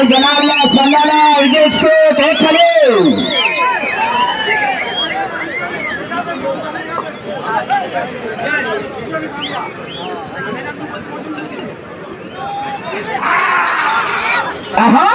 రావాలని జనాల్లో స్పందన విజయస్తూ కేకలు ఆహా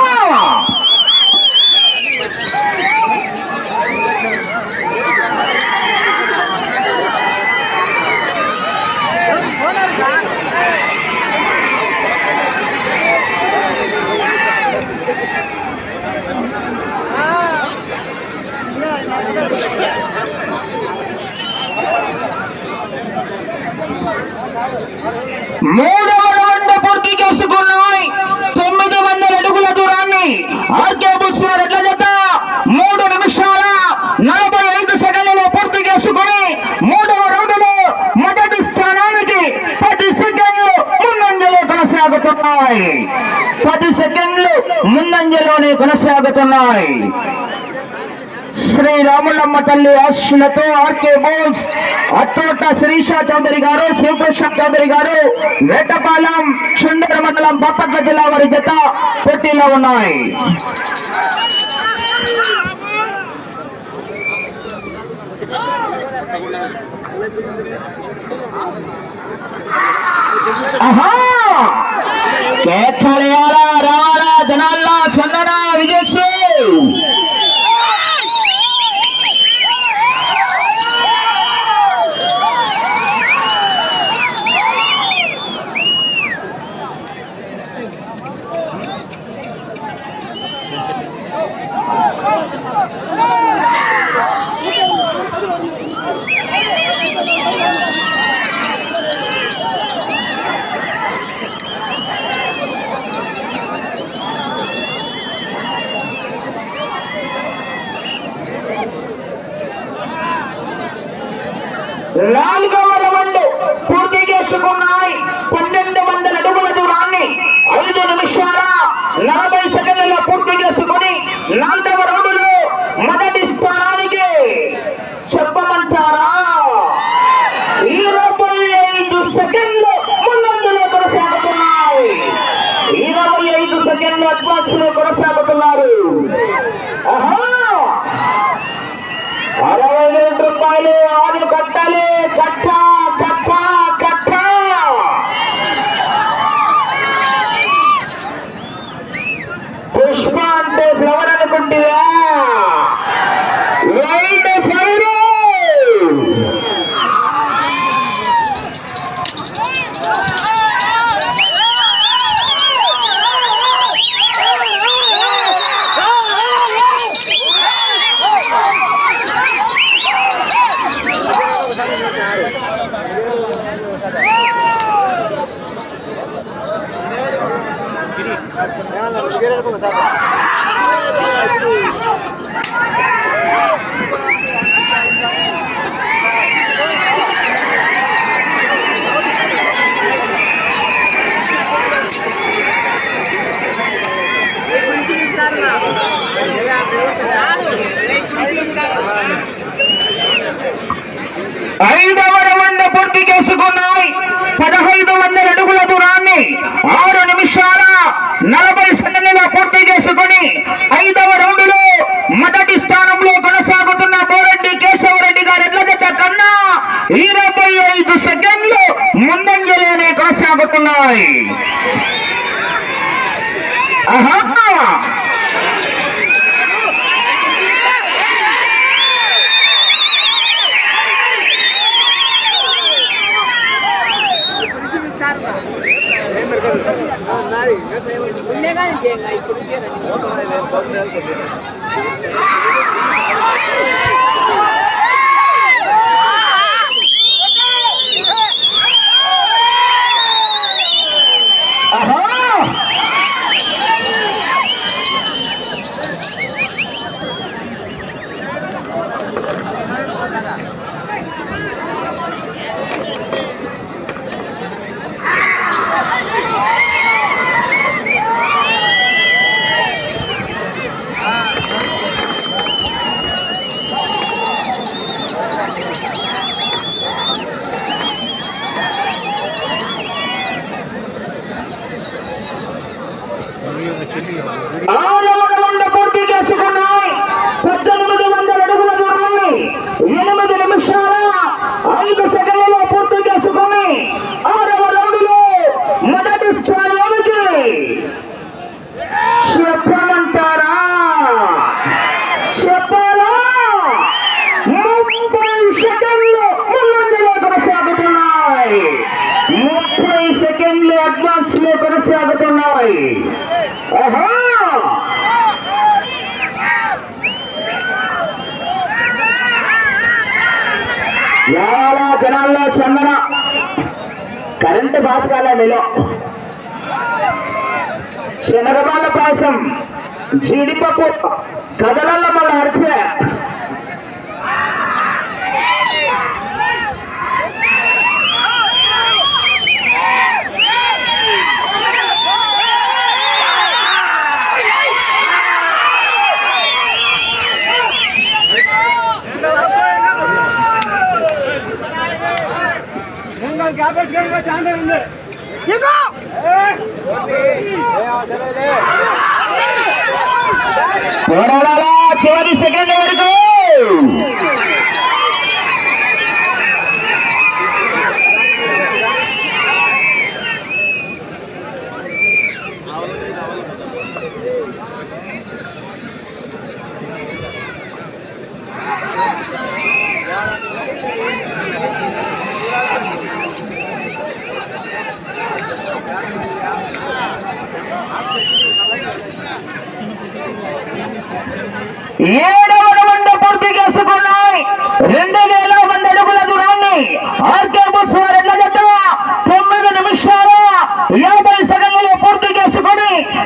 మూడవ రౌండ్ పూర్తి చేసుకున్నాయి తొమ్మిది వందల అడుగుల దూరాన్ని ఆర్కే బుక్స్ వారి ఎడ్ల జత మూడు నిమిషాల నలభై ఐదు సెకండ్లలో పూర్తి చేసుకుని మూడవ రౌండ్లో మొదటి స్థానానికి పది సెకండ్లు ముందంజలో కొనసాగుతున్నాయి. పది సెకండ్లు ముందంజలోనే కొనసాగుతున్నాయి. శ్రీరాములమ్మ తల్లి ఆశులతో ఆర్కే బోల్స్ అత్తోట శిరీష చౌదరి గారు శివకృష్ణ చౌదరి గారు వేటపాలెం చుండర మండలం బాపట్ల జిల్లా వారి జత పోటీలో ఉన్నాయి. ఆహా! కేకలేయాలా రావాలా జనాల్లా స్పందన విజయశ్రీ ఐదవ రౌండ్ పూర్తి చేసుకున్నాయి. పదహైదు వందల అడుగుల దూరాన్ని ఆరు నిమిషాల నలభై సెకండ్ల పూర్తి చేసుకుని ఐదవ రౌండ్లో మొదటి స్థానంలో కొనసాగుతున్న కోరెడ్డి కేశవరెడ్డి గారి ఎడ్ల కన్నా ఇరవై ఐదు సెకండ్లు ముందంజలోనే కొనసాగుతున్నాయి. ఆహా! ఉండే కానీ చేయంగా ఇప్పుడు Ahora చాలా జనాల్లో స్పందన. కరెంటు బాస్ కాలే శనగబాల పాయసం. జీడిపప్పు. కథలలో మళ్ళీ అరిచే పోరాడాలా చివరి సెకండ్ వరకు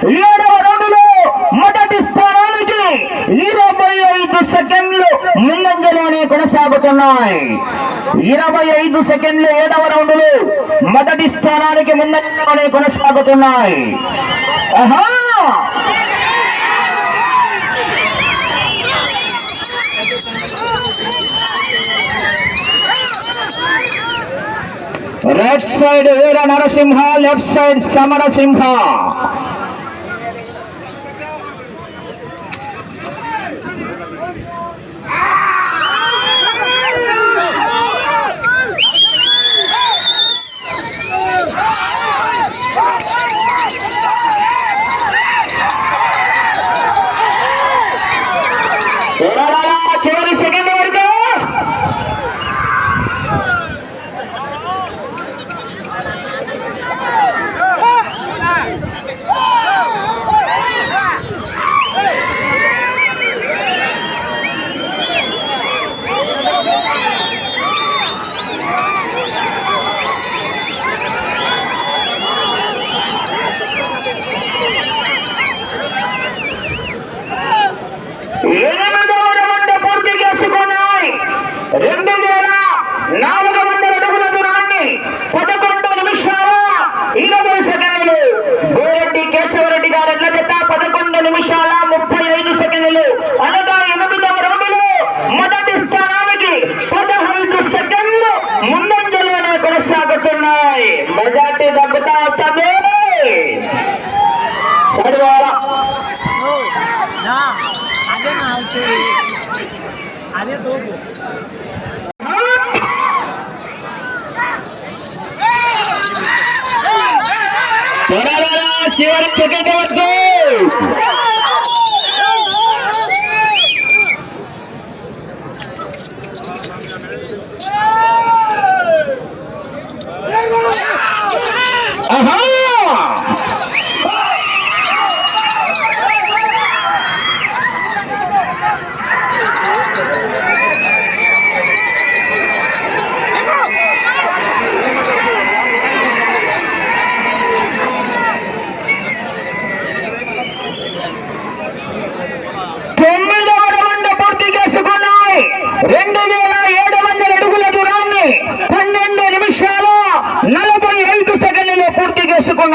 ఏడవ రౌండ్లో మొదటి స్థానానికి ఇరవై ఐదు సెకండ్లు ముందంజలోనే కొనసాగుతున్నాయి. ఇరవై ఐదు సెకండ్లు ఏడవ రౌండ్లు మొదటి స్థానానికి ముందంజలోనే కొనసాగుతున్నాయి. ఆహా! Right side Veera Narasimha left side Samarasimha. जगता सबेरे सड़वाला ना आगे ना उसे आगे दो थोड़ा वाला शिवर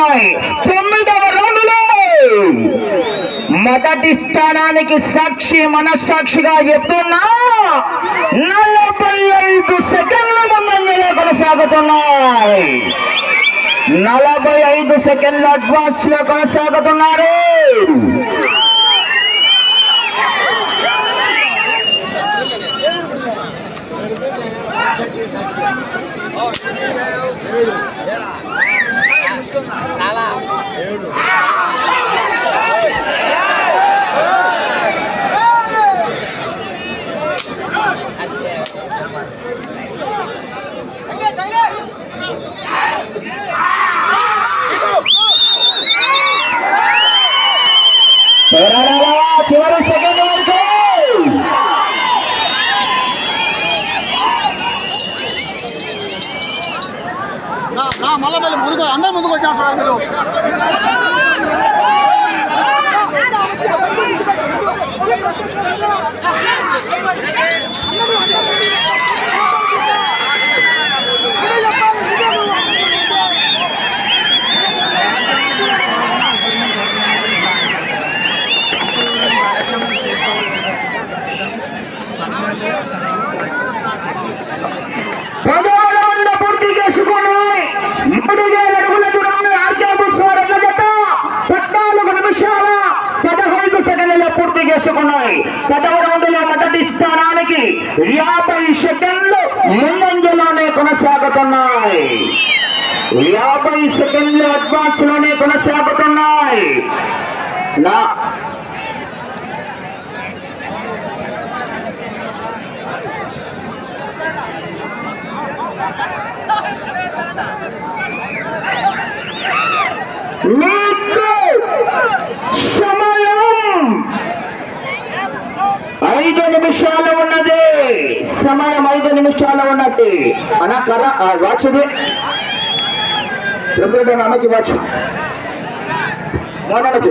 ఉన్నాయి. తొమ్మిదవ రౌండ్లో మొదటి స్థానానికి సాక్షి మనస్సాక్షిగా చెప్తున్నా నలభై ఐదు సెకండ్ల ముందంజలో కొనసాగుతున్నాయి. నలభై ఐదు సెకండ్ల అడ్వాన్స్లో కొనసాగుతున్నారు. యాభై సెకండ్లు ముందంజలోనే కొనసాగుతున్నాయి. యాభై సెకండ్లు అడ్వాన్స్లోనే కొనసాగుతున్నాయి. నా మీ సమయం ఐదు నిమిషాలు ఉన్నట్టు. అనా కర్ర వాచది. త్రిపుర అమ్మకి వాచ్. మోనకి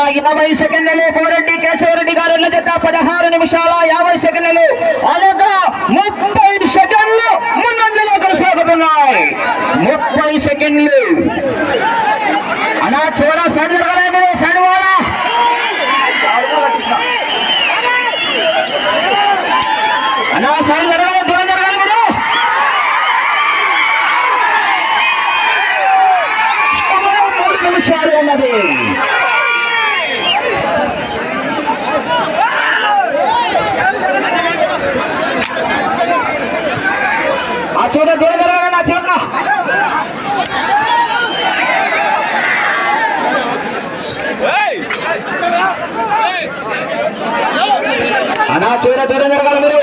నలభై సెకండ్లు కోరెడ్డి కేశవరెడ్డి గారుల జత పదహారు నిమిషాల యాభై సెకండ్లు అనగా ముప్పై సెకండ్లు ముందంజలో కొనసాగుతున్నాయి. ముప్పై సెకండ్లు. అలా చివర సైడ్ జరగలేమో సైడ్ అలా సైడ్ జరగలేదు నా చీర దూరం మీరు.